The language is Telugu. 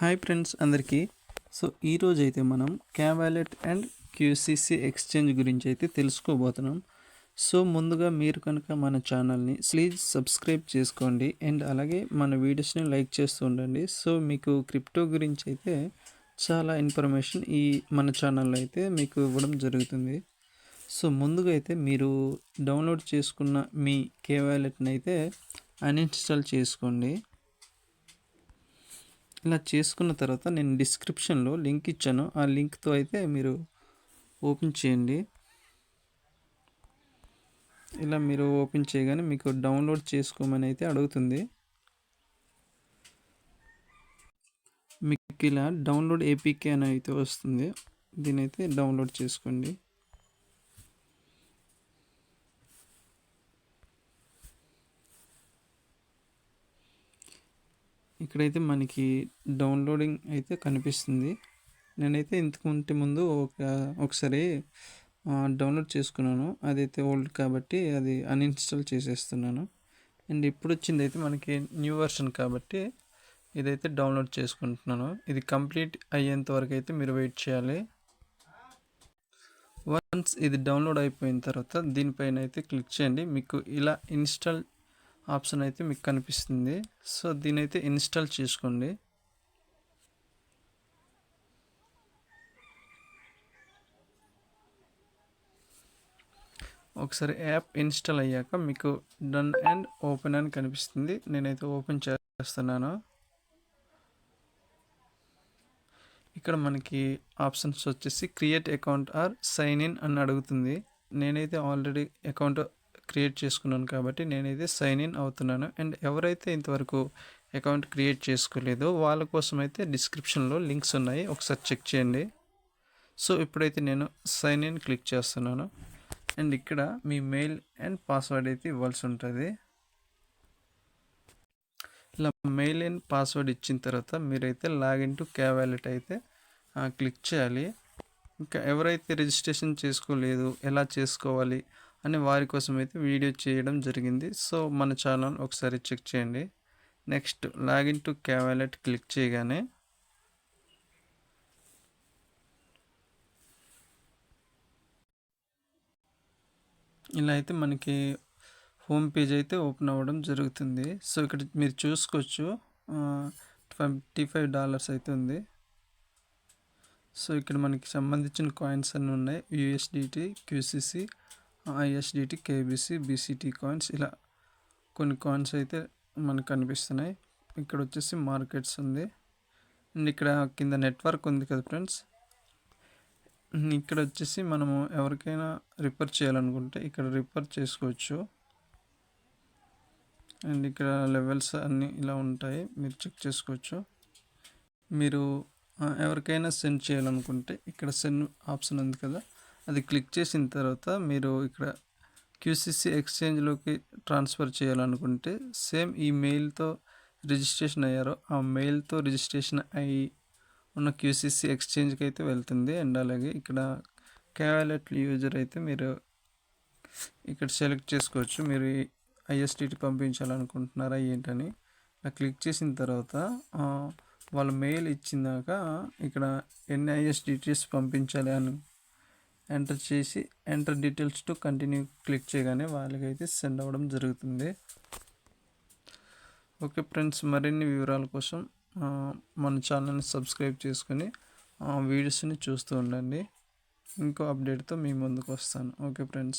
హాయ్ ఫ్రెండ్స్ అందరికీ. సో ఈరోజు అయితే మనం క్యావాలెట్ అండ్ క్యూసీసీ ఎక్స్చేంజ్ గురించి అయితే తెలుసుకోబోతున్నాం. సో ముందుగా మీరు కనుక మన ఛానల్ని ప్లీజ్ సబ్స్క్రైబ్ చేసుకోండి. అండ్ అలాగే మన వీడియోస్ని లైక్ చేస్తూ ఉండండి. సో మీకు క్రిప్టో గురించి అయితే చాలా ఇన్ఫర్మేషన్ ఈ మన ఛానల్లో అయితే మీకు ఇవ్వడం జరుగుతుంది. సో ముందుగా అయితే మీరు డౌన్లోడ్ చేసుకున్న మీ కే వ్యాలెట్ని అయితే అన్ఇన్స్టాల్ చేసుకోండి. ఇలా చేసుకున్న తర్వాత నేను డిస్క్రిప్షన్లో లింక్ ఇచ్చాను. ఆ లింక్తో అయితే మీరు ఓపెన్ చేయండి. ఇలా మీరు ఓపెన్ చేయగానే మీకు డౌన్లోడ్ చేసుకోమని అయితే అడుగుతుంది. మీకు ఇలా డౌన్లోడ్ ఏపీకే అని అయితే వస్తుంది. దీని అయితే డౌన్లోడ్ చేసుకోండి. ఇక్కడైతే మనకి డౌన్లోడింగ్ అయితే కనిపిస్తుంది. నేనైతే ఇంతకు ముందు ఒక ఒకసారి డౌన్లోడ్ చేసుకున్నాను. అదైతే ఓల్డ్ కాబట్టి అది అన్ఇన్స్టాల్ చేసేస్తున్నాను. అండ్ ఇప్పుడు వచ్చింది అయితే మనకి న్యూ వర్షన్ కాబట్టి ఇదైతే డౌన్లోడ్ చేసుకుంటున్నాను. ఇది కంప్లీట్ అయ్యేంత వరకు అయితే మీరు వెయిట్ చేయాలి. వన్స్ ఇది డౌన్లోడ్ అయిపోయిన తర్వాత దీనిపైన అయితే క్లిక్ చేయండి. మీకు ఇలా ఇన్స్టాల్ ఆప్షన్ అయితే మీకు కనిపిస్తుంది. సో దీని అయితే ఇన్స్టాల్ చేసుకోండి. ఒకసారి యాప్ ఇన్స్టాల్ అయ్యాక మీకు డన్ అండ్ ఓపెన్ అని కనిపిస్తుంది. నేనైతే ఓపెన్ చేస్తున్నాను. ఇక్కడ మనకి ఆప్షన్స్ వచ్చేసి create account or sign in అని అడుగుతుంది. నేనైతే ఆల్రెడీ అకౌంట్ క్రియేట్ చేసుకున్నాను కాబట్టి నేనైతే సైన్ ఇన్ అవుతున్నాను. అండ్ ఎవరైతే ఇంతవరకు అకౌంట్ క్రియేట్ చేసుకోలేదో వాళ్ళ కోసం అయితే డిస్క్రిప్షన్లో లింక్స్ ఉన్నాయి. ఒకసారి చెక్ చేయండి. సో ఇప్పుడైతే నేను సైన్ ఇన్ క్లిక్ చేస్తున్నాను. అండ్ ఇక్కడ మీ మెయిల్ అండ్ పాస్వర్డ్ అయితే ఇవ్వాల్సి ఉంటుంది. ఇలా మెయిల్ అండ్ పాస్వర్డ్ ఇచ్చిన తర్వాత మీరైతే లాగిన్ టు క్యా వ్యాలెట్ అయితే క్లిక్ చేయాలి. ఇంకా ఎవరైతే రిజిస్ట్రేషన్ చేసుకోలేదు ఎలా చేసుకోవాలి అని వారి కోసం అయితే వీడియో చేయడం జరిగింది. సో మన ఛానల్ ఒకసారి చెక్ చేయండి. నెక్స్ట్ లాగిన్ టు క్యావాలెట్ క్లిక్ చేయగానే ఇలా అయితే మనకి హోమ్ పేజ్ అయితే ఓపెన్ అవ్వడం జరుగుతుంది. సో ఇక్కడ మీరు చూసుకోవచ్చు. ట్వంటీ ఫైవ్ డాలర్స్ అయితే ఉంది. సో ఇక్కడ మనకి సంబంధించిన కాయిన్స్ అన్నీ ఉన్నాయి. USDT QCC ISDT KBC BCT coins ఇలా కొన్ని కాయిన్స్ అయితే మనకు కనిపిస్తున్నాయి. ఇక్కడ వచ్చేసి మార్కెట్స్ ఉంది. అండ్ ఇక్కడ కింద నెట్వర్క్ ఉంది కదా ఫ్రెండ్స్. ఇక్కడ వచ్చేసి మనము ఎవరికైనా రిపేర్ చేయాలనుకుంటే ఇక్కడ రిపేర్ చేసుకోవచ్చు. అండ్ ఇక్కడ లెవెల్స్ అన్నీ ఇలా ఉంటాయి. మీరు చెక్ చేసుకోవచ్చు. మీరు ఎవరికైనా సెండ్ చేయాలనుకుంటే ఇక్కడ సెండ్ ఆప్షన్ ఉంది కదా. అది క్లిక్ చేసిన తర్వాత మీరు ఇక్కడ క్యూసీసీ ఎక్స్చేంజ్లోకి ట్రాన్స్ఫర్ చేయాలనుకుంటే సేమ్ ఈ మెయిల్తో రిజిస్ట్రేషన్ అయ్యారో ఆ మెయిల్తో రిజిస్ట్రేషన్ అయ్యి ఉన్న క్యూసీసీ ఎక్స్చేంజ్కి అయితే వెళ్తుంది. అండ్ అలాగే ఇక్కడ క్యాలెట్ యూజర్ అయితే మీరు ఇక్కడ సెలెక్ట్ చేసుకోవచ్చు. మీరు ఐఎస్టీటీ పంపించాలనుకుంటున్నారా ఏంటని. క్లిక్ చేసిన తర్వాత వాళ్ళ మెయిల్ ఇచ్చిందాక ఇక్కడ ఎన్ని ఐఎస్డిటీస్ పంపించాలి అని ఎంటర్ చేసి enter details to continue click చేయగానే వాళ్ళకైతే సెండ్ అవ్వడం జరుగుతుంది. ఓకే ఫ్రెండ్స్ మరిన్ని వివరాల కోసం మన ఛానల్ని సబ్స్క్రైబ్ చేసుకొని వీడియోస్ని చూస్తూ ఉండండి. ఇంకో అప్డేట్తో మీ ముందుకు వస్తాను. Okay friends